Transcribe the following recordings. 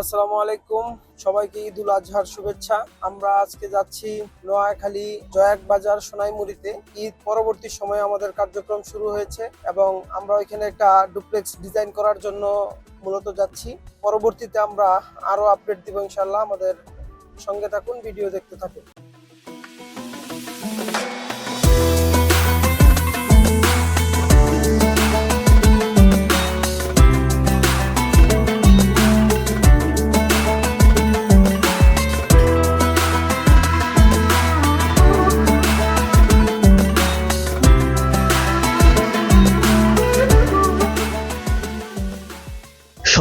আসসালামু আলাইকুম। সবাইকে ঈদুল আজহার শুভেচ্ছা। আমরা আজকে যাচ্ছি নোয়াখালী জয়াক বাজার সোনাইমুড়িতে। ঈদ পরবর্তী সময়ে আমাদের কার্যক্রম শুরু হয়েছে এবং আমরা ওইখানে একটা ডুপ্লেক্স ডিজাইন করার জন্য মূলত যাচ্ছি। পরবর্তীতে আমরা আরও আপডেট দিব ইনশাল্লাহ আমাদের সঙ্গে থাকুন, ভিডিও দেখতে থাকুন।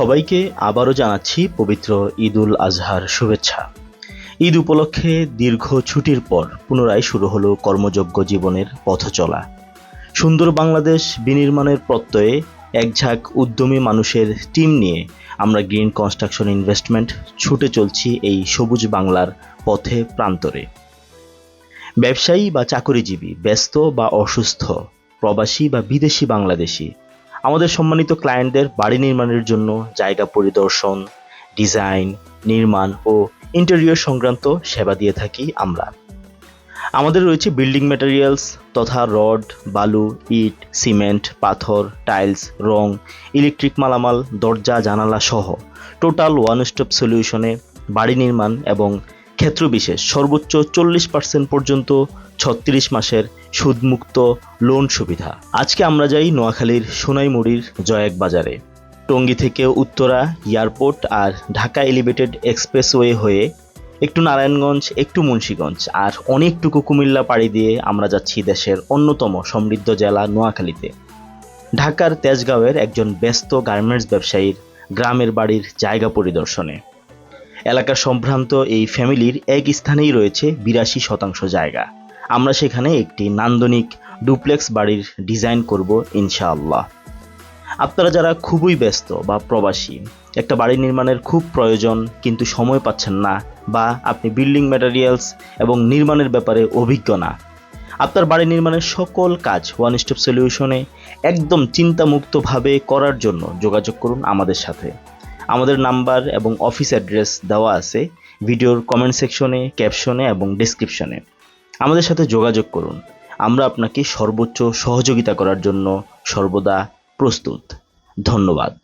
সবাইকে আবারও জানাচ্ছি পবিত্র ঈদুল আজহার শুভেচ্ছা। ঈদ উপলক্ষে দীর্ঘ ছুটির পর পুনরায় শুরু হলো কর্মযোগ্য জীবনের পথ চলা। সুন্দর বাংলাদেশ বিনির্মাণের প্রত্যয়ে এক ঝাঁক উদ্যমী মানুষের টিম নিয়ে আমরা গ্রিন কনস্ট্রাকশন ইনভেস্টমেন্ট ছুটে চলছি এই সবুজ বাংলার পথে প্রান্তরে। ব্যবসায়ী বা চাকরিজীবী, ব্যস্ত বা অসুস্থ, প্রবাসী বা বিদেশি বাংলাদেশি আমাদের সম্মানিত ক্লায়েন্টদের বাড়ি নির্মাণের জন্য জায়গা পরিদর্শন ডিজাইন নির্মাণ ও ইন্টেরিয়র সংক্রান্ত সেবা দিয়ে থাকি আমরা। আমাদের রয়েছে বিল্ডিং ম্যাটেরিয়ালস তথা রড, বালু, ইট, সিমেন্ট, পাথর টাইলস রং ইলেকট্রিক মালামাল, দরজা, জানালা সহ টোটাল ওয়ান স্টপ সলিউশনে বাড়ি নির্মাণ এবং ক্ষেত্রবিশেষ সর্বোচ্চ চল্লিশ পার্সেন্ট পর্যন্ত ছত্রিশ মাসের সুদমুক্ত লোন সুবিধা। আজকে আমরা যাই নোয়াখালীর সোনাইমুড়ির জয়াক বাজারে টঙ্গী থেকে উত্তরা এয়ারপোর্ট আর ঢাকা এলিভেটেড এক্সপ্রেসওয়ে হয়ে একটু নারায়ণগঞ্জ, একটু মুন্সীগঞ্জ আর অনেকটুকু কুমিল্লা পাড়ি দিয়ে আমরা যাচ্ছি দেশের অন্যতম সমৃদ্ধ জেলা নোয়াখালীতে। ঢাকার তেজগাঁওয়ের একজন ব্যস্ত গার্মেন্টস ব্যবসায়ীর গ্রামের বাড়ির জায়গা পরিদর্শনে। এলাকার সম্ভ্রান্ত এই ফ্যামিলির এক স্থানেই রয়েছে বিরাশি শতাংশ জায়গা। আমরা সেখানে একটি নান্দনিক ডুপ্লেক্স বাড়ির ডিজাইন করব ইনশাআল্লাহ। আপনারা যারা খুবই ব্যস্ত বা প্রবাসী, একটা বাড়ি নির্মাণের খুব প্রয়োজন কিন্তু সময় পাচ্ছেন না বা আপনি বিল্ডিং ম্যাটেরিয়ালস এবং নির্মাণের ব্যাপারে অভিজ্ঞ না, আপনার বাড়ি নির্মাণের সকল কাজ ওয়ান স্টপ সলিউশনে একদম চিন্তামুক্তভাবে করার জন্য যোগাযোগ করুন আমাদের সাথে। আমাদের নাম্বার এবং অফিস অ্যাড্রেস দেওয়া আছে ভিডিওর কমেন্ট সেকশনে ক্যাপশনে এবং ডিসক্রিপশনে আমাদের সাথে যোগাযোগ করুন। আমরা আপনাকে সর্বোচ্চ সহযোগিতা করার জন্য সর্বদা প্রস্তুত। ধন্যবাদ।